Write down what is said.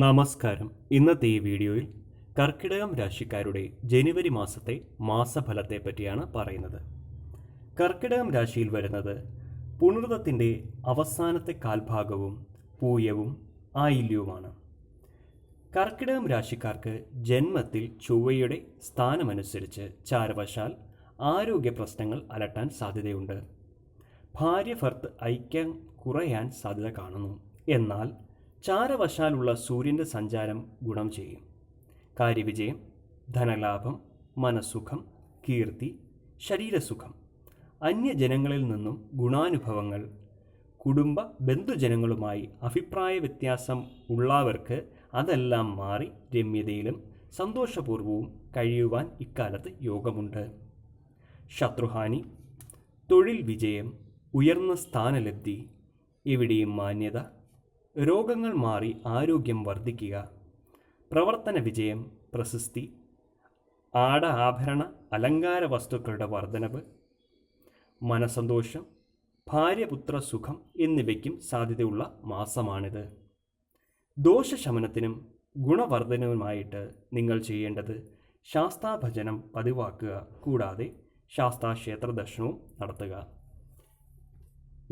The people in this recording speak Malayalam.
നമസ്കാരം. ഇന്നത്തെ ഈ വീഡിയോയിൽ കർക്കിടകം രാശിക്കാരുടെ ജനുവരി മാസത്തെ മാസഫലത്തെ പറ്റിയാണ് പറയുന്നത്. കർക്കിടകം രാശിയിൽ വരുന്നത് പുണർതത്തിന്റെ അവസാനത്തെ കാൽഭാഗവും പൂയവും ആയില്യവുമാണ്. കർക്കിടകം രാശിക്കാർക്ക് ജന്മത്തിൽ ചൊവ്വയുടെ സ്ഥാനമനുസരിച്ച് ചാരവശാൽ ആരോഗ്യ പ്രശ്നങ്ങൾ അലട്ടാൻ സാധ്യതയുണ്ട്. ഭാര്യ ഭർത്ത് ഐക്യം കുറയാൻ സാധ്യത കാണുന്നു. എന്നാൽ ചാരവശാലുള്ള സൂര്യന്റെ സഞ്ചാരം ഗുണം ചെയ്യും. കാര്യവിജയം ധനലാഭം മനസ്സുഖം കീർത്തി ശരീരസുഖം. അന്യജനങ്ങളിൽ നിന്നും ഗുണാനുഭവങ്ങൾ കുടുംബ ബന്ധുജനങ്ങളുമായി അഭിപ്രായ വ്യത്യാസം ഉള്ളവർക്ക് അതെല്ലാം മാറി രമ്യതയിലും സന്തോഷപൂർവവും കഴിയുവാൻ ഇക്കാലത്ത് യോഗമുണ്ട്. ശത്രുഹാനി തൊഴിൽ വിജയം ഉയർന്ന സ്ഥാനലബ്ധി എവിടെയും മാന്യത രോഗങ്ങൾ മാറി ആരോഗ്യം വർദ്ധിക്കുക. പ്രവർത്തന വിജയം പ്രശസ്തി ആട ആഭരണ അലങ്കാര വസ്തുക്കളുടെ വർധനവ് മനസന്തോഷം ഭാര്യപുത്ര സുഖം എന്നിവയ്ക്കും സാധ്യതയുള്ള മാസമാണിത്. ദോഷശമനത്തിനും ഗുണവർദ്ധനവുമായിട്ട് നിങ്ങൾ ചെയ്യേണ്ടത് ശാസ്താഭജനം പതിവാക്കുക. കൂടാതെ ശാസ്താക്ഷേത്ര ദർശനവും നടത്തുക.